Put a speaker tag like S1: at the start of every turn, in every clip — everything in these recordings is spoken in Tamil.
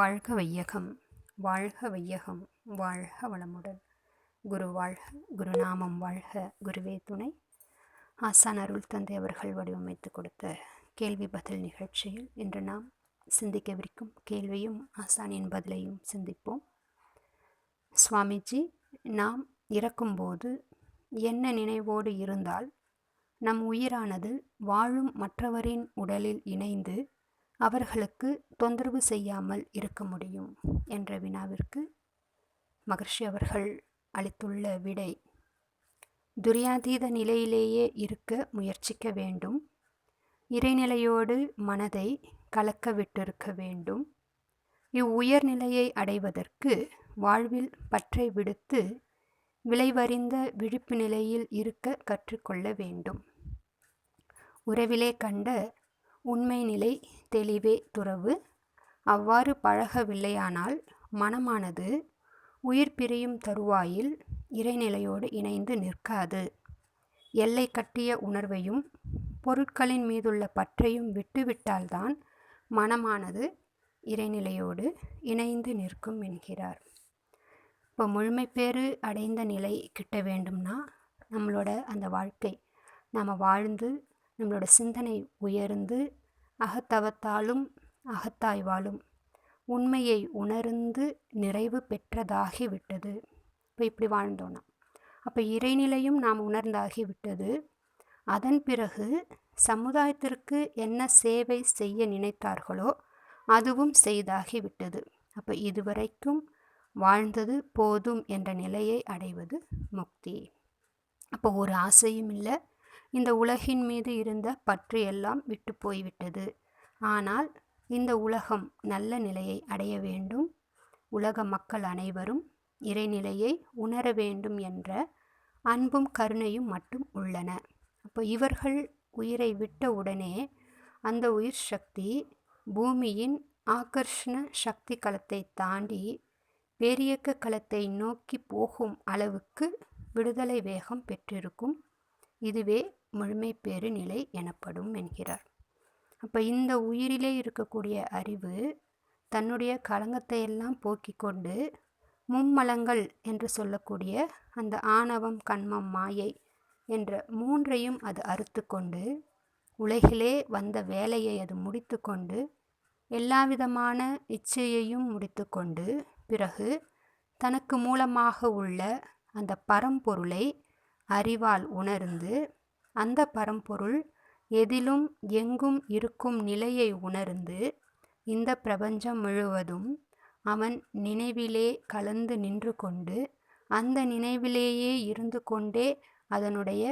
S1: வாழ்க வையகம் வாழ்க வையகம் வாழ்க வளமுடன். குரு வாழ்க குருநாமம் வாழ்க குருவே துணை. ஆசான் அருள் தந்தை அவர்கள் வடிவமைத்து கொடுத்த கேள்வி பதில் நிகழ்ச்சியில் இன்று நாம் சிந்திக்கவிருக்கும் கேள்வியும் ஆசானின் பதிலையும் சிந்திப்போம். சுவாமிஜி நாம் இறக்கும்போது என்ன நினைவோடு இருந்தால் நம் உயிரானது வாழும் மற்றவரின் உடலில் இணைந்து அவர்களுக்கு தொந்தரவு செய்யாமல் இருக்க முடியும் என்ற வினாவிற்கு மகர்ஷி அவர்கள் அளித்துள்ள விடை துரியாதீத நிலையிலேயே இருக்க முயற்சிக்க வேண்டும். இறைநிலையோடு மனதை கலக்க விட்டிருக்க வேண்டும். இவ்வுயர்நிலையை அடைவதற்கு வாழ்வில் பற்றை விடுத்து விளைவறிந்த விழிப்பு நிலையில் இருக்க கற்றுக்கொள்ள வேண்டும். உறவிலே கண்ட உண்மை நிலை தெளிவே துறவு. அவ்வாறு பழகவில்லையானால் மனமானது உயிர் பிரியும் தருவாயில் இறைநிலையோடு இணைந்து நிற்காது. எல்லை கட்டிய உணர்வையும் பொருட்களின் மீதுள்ள பற்றையும் விட்டுவிட்டால்தான் மனமானது இறைநிலையோடு இணைந்து நிற்கும் என்கிறார். இப்போ முழுமைப்பேறு அடைந்த நிலை கிட்ட வேண்டும்னா நம்மளோட அந்த வாழ்க்கை. நாம் வாழ்ந்து நம்மளோட சிந்தனை உயர்ந்து அகத்தவத்தாலும் அகத்தாய்வாலும் உண்மையை உணர்ந்து நிறைவு பெற்றதாகி விட்டது. இப்போ இப்படி வாழ்ந்தோன்னா அப்போ இறைநிலையும் நாம் உணர்ந்தாகி விட்டது. அதன் பிறகு சமுதாயத்திற்கு என்ன சேவை செய்ய நினைத்தார்களோ அதுவும் செய்தாகி விட்டது. அப்போ இதுவரைக்கும் வாழ்ந்தது போதும் என்ற நிலையை அடைவது முக்தி. அப்போ ஒரு ஆசையும் இல்லை. இந்த உலகின் மீது இருந்த பற்று எல்லாம் விட்டு போய்விட்டது. ஆனால் இந்த உலகம் நல்ல நிலையை அடைய வேண்டும். உலக மக்கள் அனைவரும் இறைநிலையை உணர வேண்டும் என்ற அன்பும் கருணையும் மட்டும் உள்ளன. அப்போ இவர்கள் உயிரை விட்ட உடனே அந்த உயிர் சக்தி பூமியின் ஆகர்ஷண சக்தி களத்தை தாண்டி பேரியக்க களத்தை நோக்கி போகும் அளவுக்கு விடுதலை வேகம் பெற்றிருக்கும். இதுவே முழுமை நிலை எனப்படும் என்கிறார். அப்போ இந்த உயிரிலே இருக்கக்கூடிய அறிவு தன்னுடைய களங்கத்தை எல்லாம் போக்கிக் கொண்டு மும்மலங்கள் என்று சொல்லக்கூடிய அந்த ஆணவம் கண்மம் மாயை என்ற மூன்றையும் அது அறுத்து கொண்டு உலகிலே வந்த வேலையை அது முடித்து கொண்டு எல்லா விதமான இச்சையையும் முடித்து கொண்டு பிறகு தனக்கு மூலமாக உள்ள அந்த பரம்பொருளை அறிவால் உணர்ந்து அந்த பரம்பொருள் எதிலும் எங்கும் இருக்கும் நிலையை உணர்ந்து இந்த பிரபஞ்சம் முழுவதும் அவன் நினைவிலே கலந்து நின்று கொண்டு அந்த நினைவிலேயே இருந்து கொண்டே அதனுடைய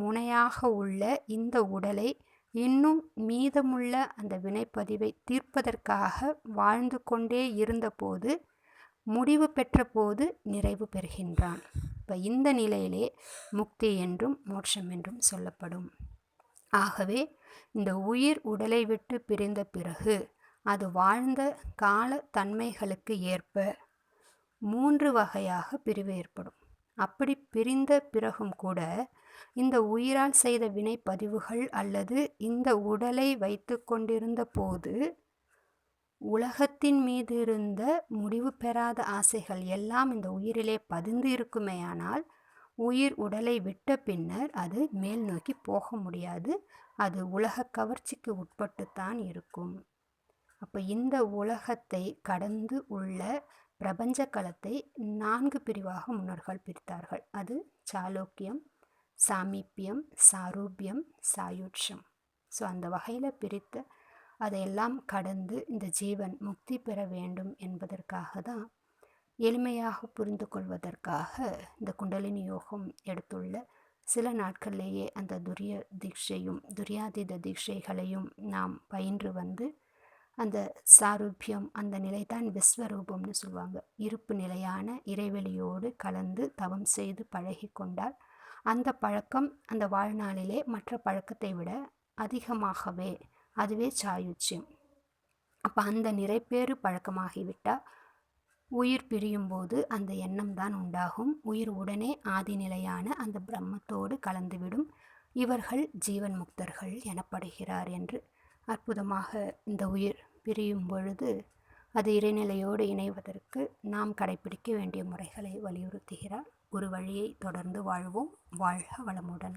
S1: முனையாக உள்ள இந்த உடலை இன்னும் மீதமுள்ள அந்த வினைப்பதிவை தீர்ப்பதற்காக வாழ்ந்து கொண்டே இருந்தபோது முடிவு பெற்ற போது நிறைவு பெறுகின்றான். இப்போ இந்த நிலையிலே முக்தி என்றும் மோட்சம் என்றும் சொல்லப்படும். ஆகவே இந்த உயிர் உடலை விட்டு பிரிந்த பிறகு அது வாழ்ந்த கால தன்மைகளுக்கு ஏற்ப மூன்று வகையாக பிரிவு ஏற்படும். அப்படி பிரிந்த பிறகும் கூட இந்த உயிரால் செய்த வினைப்பதிவுகள் அல்லது இந்த உடலை வைத்து கொண்டிருந்த போது உலகத்தின் மீது இருந்த முடிவு பெறாத ஆசைகள் எல்லாம் இந்த உயிரிலே பதிந்து இருக்குமேயானால் உயிர் உடலை விட்ட பின்னர் அது மேல் நோக்கி போக முடியாது. அது உலக கவர்ச்சிக்கு உட்பட்டுத்தான் இருக்கும். அப்போ இந்த உலகத்தை கடந்து உள்ள பிரபஞ்ச களத்தை நான்கு பிரிவாக முன்னோர்கள் பிரித்தார்கள். அது சாலோக்கியம் சாமீப்பியம் சாரூபியம் சாயுட்சம். ஸோ அந்த வகையில் பிரித்த அதையெல்லாம் கடந்து இந்த ஜீவன் முக்தி பெற வேண்டும் என்பதற்காக தான் எளிமையாக புரிந்து கொள்வதற்காக இந்த குண்டலினி யோகம் எடுத்துள்ள சில நாட்களிலேயே அந்த துரிய தீட்சையும் துரியாதீத தீட்சைகளையும் நாம் பயின்று வந்து அந்த சாரூபியம் அந்த நிலைதான் விஸ்வரூபம்னு சொல்லுவாங்க. இருப்பு நிலையான இறைவெளியோடு கலந்து தவம் செய்து பழகி கொண்டால் அந்த பழக்கம் அந்த வாழ்நாளிலே மற்ற பழக்கத்தை விட அதிகமாகவே அதுவே சாயுச்சியம் அப்போ அந்த நிறைப்பேறு பழக்கமாகிவிட்டால் உயிர் பிரியும் போது அந்த எண்ணம் தான் உண்டாகும். உயிர் உடனே ஆதிநிலையான அந்த பிரம்மத்தோடு கலந்துவிடும். இவர்கள் ஜீவன் முக்தர்கள் எனப்படுகிறார் என்று அற்புதமாக இந்த உயிர் பிரியும் பொழுது அது இறைநிலையோடு இணைவதற்கு நாம் கடைபிடிக்க வேண்டிய முறைகளை வலியுறுத்துகிறார். ஒரு வழியை தொடர்ந்து வாழ்வோம். வாழ்க வளமுடன்.